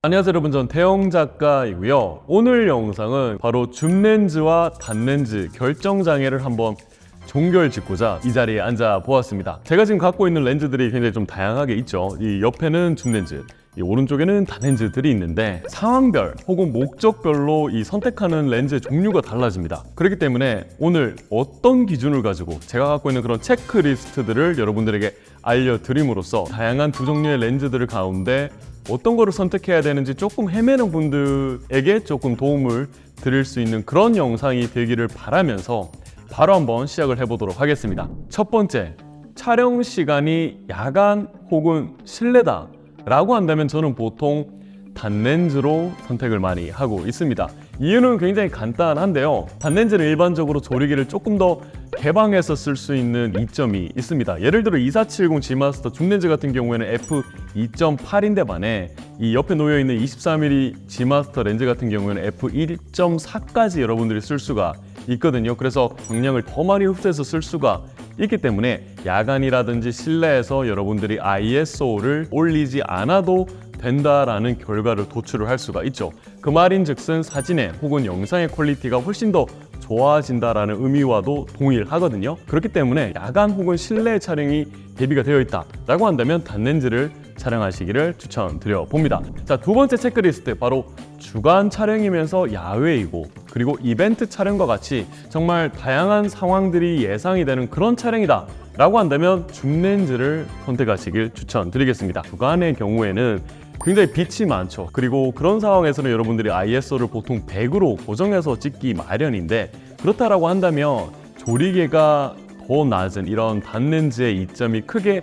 안녕하세요 여러분. 전 태영 작가이고요. 오늘 영상은 바로 줌렌즈와 단렌즈 결정장애를 한번 종결 짓고자 이 자리에 앉아 보았습니다. 제가 지금 갖고 있는 렌즈들이 굉장히 좀 다양하게 있죠. 이 옆에는 줌렌즈 이 오른쪽에는 단렌즈들이 있는데 상황별 혹은 목적별로 이 선택하는 렌즈의 종류가 달라집니다. 그렇기 때문에 오늘 어떤 기준을 가지고 제가 갖고 있는 그런 체크리스트들을 여러분들에게 알려드림으로써 다양한 두 종류의 렌즈들 가운데 어떤 거를 선택해야 되는지 조금 헤매는 분들에게 조금 도움을 드릴 수 있는 그런 영상이 되기를 바라면서 바로 한번 시작을 해보도록 하겠습니다. 첫 번째, 촬영 시간이 야간 혹은 실내다 라고 한다면 저는 보통 단렌즈로 선택을 많이 하고 있습니다. 이유는 굉장히 간단한데요. 단렌즈는 일반적으로 조리개를 조금 더 개방해서 쓸 수 있는 이점이 있습니다. 예를 들어 2470 G마스터 중렌즈 같은 경우에는 f2.8인데 반해 이 옆에 놓여 있는 24mm G마스터 렌즈 같은 경우에는 f1.4까지 여러분들이 쓸 수가 있거든요. 그래서 광량을 더 많이 흡수해서 쓸 수가 있기 때문에 야간이라든지 실내에서 여러분들이 ISO를 올리지 않아도 된다라는 결과를 도출을 할 수가 있죠. 그 말인즉슨 사진의 혹은 영상의 퀄리티가 훨씬 더 좋아진다라는 의미와도 동일하거든요. 그렇기 때문에 야간 혹은 실내 촬영이 대비가 되어 있다라고 한다면 단렌즈를 촬영하시기를 추천드려 봅니다. 자, 두 번째 체크리스트 바로 주간 촬영이면서 야외이고 그리고 이벤트 촬영과 같이 정말 다양한 상황들이 예상이 되는 그런 촬영이다. 라고 한다면 줌 렌즈를 선택하시길 추천드리겠습니다. 주간의 경우에는 굉장히 빛이 많죠. 그리고 그런 상황에서는 여러분들이 ISO를 보통 100으로 고정해서 찍기 마련인데 그렇다라고 한다면 조리개가 더 낮은 이런 단렌즈의 이점이 크게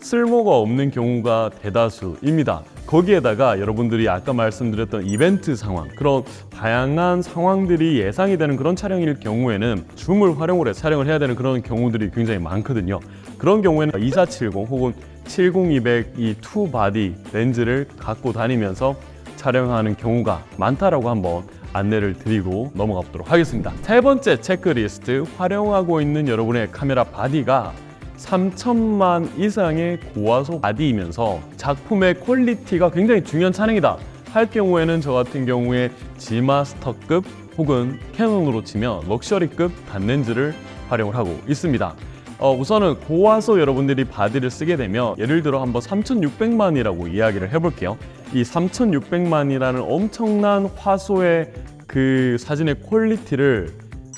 쓸모가 없는 경우가 대다수입니다. 거기에다가 여러분들이 아까 말씀드렸던 이벤트 상황, 그런 다양한 상황들이 예상이 되는 그런 촬영일 경우에는 줌을 활용을 해 촬영을 해야 되는 그런 경우들이 굉장히 많거든요. 그런 경우에는 2470 혹은 70200 이 투 바디 렌즈를 갖고 다니면서 촬영하는 경우가 많다라고 한번 안내를 드리고 넘어가 보도록 하겠습니다. 세 번째 체크리스트 활용하고 있는 여러분의 카메라 바디가 3천만 이상의 고화소 바디이면서 작품의 퀄리티가 굉장히 중요한 촬영이다 할 경우에는 저 같은 경우에 G마스터급 혹은 캐논으로 치면 럭셔리급 단렌즈를 활용을 하고 있습니다. 어, 우선은 고화소 여러분들이 바디를 쓰게 되면 예를 들어 한번 3,600만이라고 이야기를 해볼게요. 이 3,600만이라는 엄청난 화소의 그 사진의 퀄리티를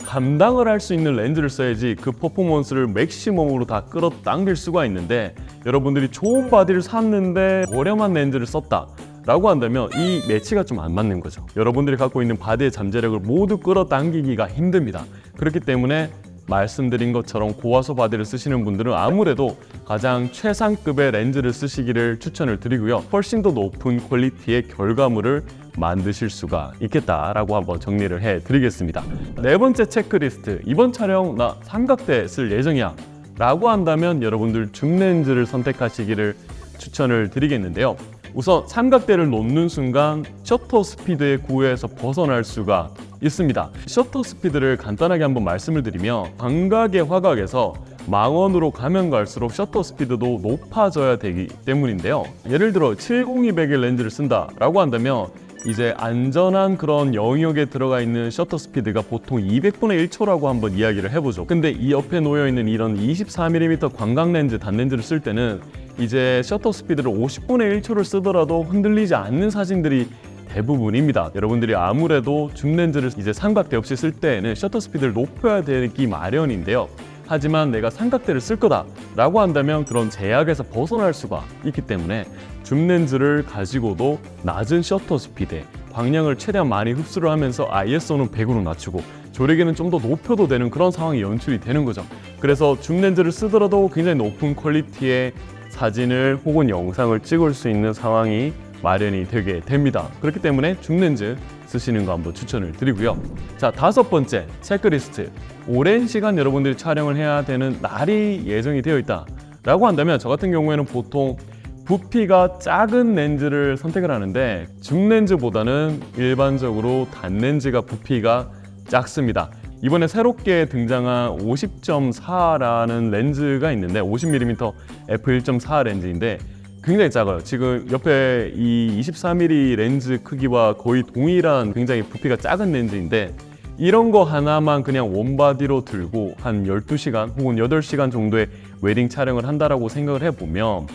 감당을 할 수 있는 렌즈를 써야지 그 퍼포먼스를 맥시멈으로 다 끌어당길 수가 있는데 여러분들이 좋은 바디를 샀는데 저렴한 렌즈를 썼다. 라고 한다면 이 매치가 좀 안 맞는 거죠. 여러분들이 갖고 있는 바디의 잠재력을 모두 끌어당기기가 힘듭니다. 그렇기 때문에 말씀드린 것처럼 고화소 바디를 쓰시는 분들은 아무래도 가장 최상급의 렌즈를 쓰시기를 추천을 드리고요. 훨씬 더 높은 퀄리티의 결과물을 만드실 수가 있겠다라고 한번 정리를 해 드리겠습니다. 네 번째 체크리스트. 이번 촬영 나 삼각대 쓸 예정이야. 라고 한다면 여러분들 줌렌즈를 선택하시기를 추천을 드리겠는데요. 우선 삼각대를 놓는 순간 셔터 스피드의 구애에서 벗어날 수가 있습니다. 셔터 스피드를 간단하게 한번 말씀을 드리면 광각의 화각에서 망원으로 가면 갈수록 셔터 스피드도 높아져야 되기 때문인데요. 예를 들어 70200의 렌즈를 쓴다라고 한다면 이제 안전한 그런 영역에 들어가 있는 셔터 스피드가 보통 200분의 1초라고 한번 이야기를 해보죠. 근데 이 옆에 놓여 있는 이런 24mm 광각 렌즈 단렌즈를 쓸 때는 이제 셔터 스피드를 50분의 1초를 쓰더라도 흔들리지 않는 사진들이 대부분입니다. 여러분들이 아무래도 줌 렌즈를 이제 삼각대 없이 쓸 때에는 셔터 스피드를 높여야 되기 마련인데요. 하지만 내가 삼각대를 쓸 거다라고 한다면 그런 제약에서 벗어날 수가 있기 때문에 줌 렌즈를 가지고도 낮은 셔터 스피드에 광량을 최대한 많이 흡수를 하면서 ISO는 100으로 낮추고 조리개는 좀 더 높여도 되는 그런 상황이 연출이 되는 거죠. 그래서 줌 렌즈를 쓰더라도 굉장히 높은 퀄리티의 사진을 혹은 영상을 찍을 수 있는 상황이 마련이 되게 됩니다. 그렇기 때문에 줌렌즈 쓰시는 거 한번 추천을 드리고요. 자, 다섯 번째 체크리스트. 오랜 시간 여러분들이 촬영을 해야 되는 날이 예정이 되어 있다. 라고 한다면 저 같은 경우에는 보통 부피가 작은 렌즈를 선택을 하는데 줌 렌즈보다는 일반적으로 단 렌즈가 부피가 작습니다. 이번에 새롭게 등장한 50.4라는 렌즈가 있는데 50mm f1.4 렌즈인데 굉장히 작아요. 지금 옆에 이 23mm 렌즈 크기와 거의 동일한 굉장히 부피가 작은 렌즈인데 이런 거 하나만 그냥 원바디로 들고 한 12시간 혹은 8시간 정도의 웨딩 촬영을 한다라고 생각을 해보면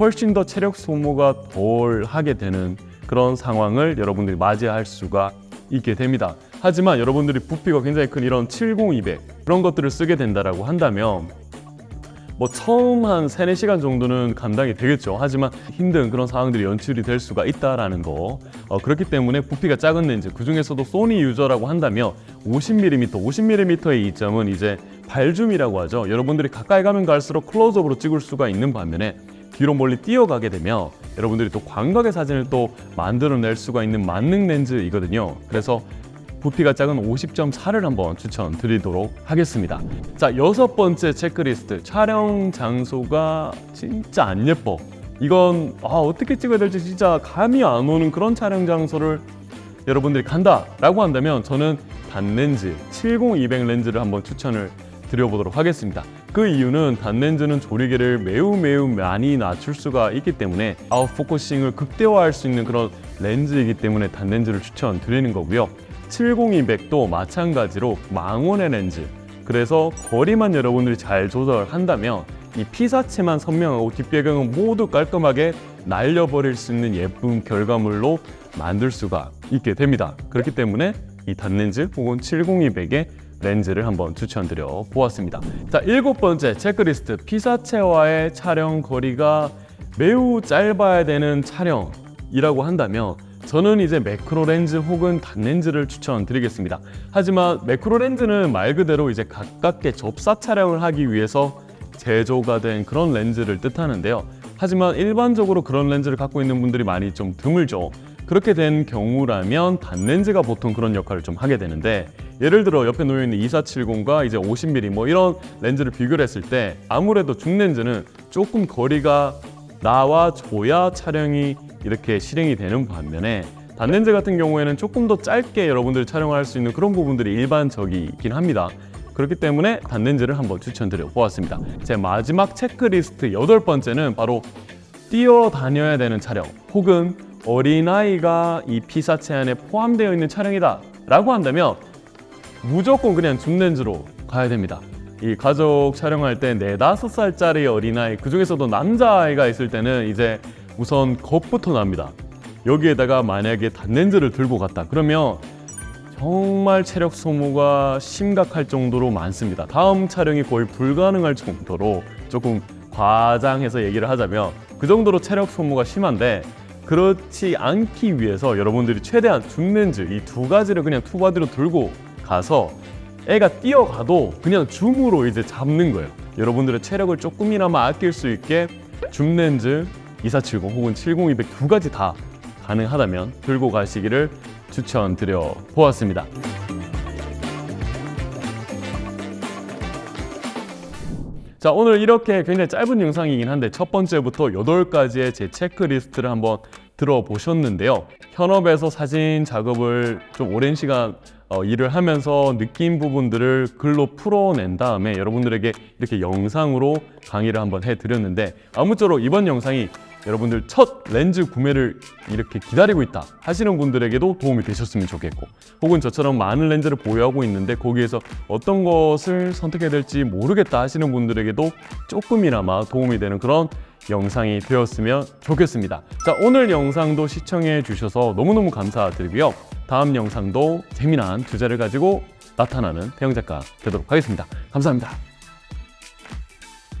훨씬 더 체력 소모가 덜 하게 되는 그런 상황을 여러분들이 맞이할 수가 있게 됩니다. 하지만 여러분들이 부피가 굉장히 큰 이런 70200 그런 것들을 쓰게 된다라고 한다면 뭐 처음 한 3, 4시간 정도는 감당이 되겠죠. 하지만 힘든 그런 상황들이 연출이 될 수가 있다라는 거. 어, 그렇기 때문에 부피가 작은 렌즈, 그 중에서도 소니 유저라고 한다면 50mm, 50mm의 이점은 이제 발줌이라고 하죠. 여러분들이 가까이 가면 갈수록 클로즈업으로 찍을 수가 있는 반면에 뒤로 멀리 뛰어가게 되면 여러분들이 또 광각의 사진을 또 만들어낼 수가 있는 만능 렌즈이거든요. 그래서 부피가 작은 50.4를 한번 추천드리도록 하겠습니다. 자, 여섯 번째 체크리스트. 촬영 장소가 진짜 안 예뻐. 이건 아, 어떻게 찍어야 될지 진짜 감이 안 오는 그런 촬영 장소를 여러분들이 간다라고 한다면 저는 단렌즈 70-200 렌즈를 한번 추천을 드려보도록 하겠습니다. 그 이유는 단렌즈는 조리개를 매우 매우 많이 낮출 수가 있기 때문에 아웃 포커싱을 극대화할 수 있는 그런 렌즈이기 때문에 단렌즈를 추천드리는 거고요. 70-200도 마찬가지로 망원의 렌즈. 그래서 거리만 여러분들이 잘 조절한다면 이 피사체만 선명하고 뒷배경은 모두 깔끔하게 날려버릴 수 있는 예쁜 결과물로 만들 수가 있게 됩니다. 그렇기 때문에 이 단렌즈 혹은 70-200의 렌즈를 한번 추천드려 보았습니다. 자, 일곱 번째 체크리스트. 피사체와의 촬영 거리가 매우 짧아야 되는 촬영이라고 한다면 저는 이제 매크로 렌즈 혹은 단렌즈를 추천드리겠습니다. 하지만 매크로 렌즈는 말 그대로 이제 가깝게 접사 촬영을 하기 위해서 제조가 된 그런 렌즈를 뜻하는데요. 하지만 일반적으로 그런 렌즈를 갖고 있는 분들이 많이 좀 드물죠. 그렇게 된 경우라면 단렌즈가 보통 그런 역할을 좀 하게 되는데 예를 들어 옆에 놓여 있는 2470과 이제 50mm 뭐 이런 렌즈를 비교를 했을 때 아무래도 중렌즈는 조금 거리가 나와 줘야 촬영이 이렇게 실행이 되는 반면에 단렌즈 같은 경우에는 조금 더 짧게 여러분들이 촬영할 수 있는 그런 부분들이 일반적이긴 합니다. 그렇기 때문에 단렌즈를 한번 추천드려 보았습니다. 제 마지막 체크리스트 여덟 번째는 바로 뛰어다녀야 되는 촬영 혹은 어린아이가 이 피사체 안에 포함되어 있는 촬영이다 라고 한다면 무조건 그냥 줌렌즈로 가야 됩니다. 이 가족 촬영할 때 네 다섯 살짜리 어린아이 그 중에서도 남자아이가 있을 때는 이제 우선 겁부터 납니다. 여기에다가 만약에 단렌즈를 들고 갔다 그러면 정말 체력 소모가 심각할 정도로 많습니다. 다음 촬영이 거의 불가능할 정도로 조금 과장해서 얘기를 하자면 그 정도로 체력 소모가 심한데 그렇지 않기 위해서 여러분들이 최대한 줌렌즈 이 두 가지를 그냥 투바디로 들고 가서 애가 뛰어가도 그냥 줌으로 이제 잡는 거예요. 여러분들의 체력을 조금이나마 아낄 수 있게 줌렌즈 2470 혹은 70-200 두 가지 다 가능하다면 들고 가시기를 추천드려 보았습니다. 자 오늘 이렇게 굉장히 짧은 영상이긴 한데 첫 번째부터 여덟 가지의 제 체크리스트를 한번 들어보셨는데요. 현업에서 사진 작업을 좀 오랜 시간 어, 일을 하면서 느낀 부분들을 글로 풀어낸 다음에 여러분들에게 이렇게 영상으로 강의를 한번 해드렸는데 아무쪼록 이번 영상이 여러분들 첫 렌즈 구매를 이렇게 기다리고 있다 하시는 분들에게도 도움이 되셨으면 좋겠고 혹은 저처럼 많은 렌즈를 보유하고 있는데 거기에서 어떤 것을 선택해야 될지 모르겠다 하시는 분들에게도 조금이나마 도움이 되는 그런 영상이 되었으면 좋겠습니다. 자, 오늘 영상도 시청해 주셔서 너무너무 감사드리고요. 다음 영상도 재미난 주제를 가지고 나타나는 태영 작가 되도록 하겠습니다. 감사합니다.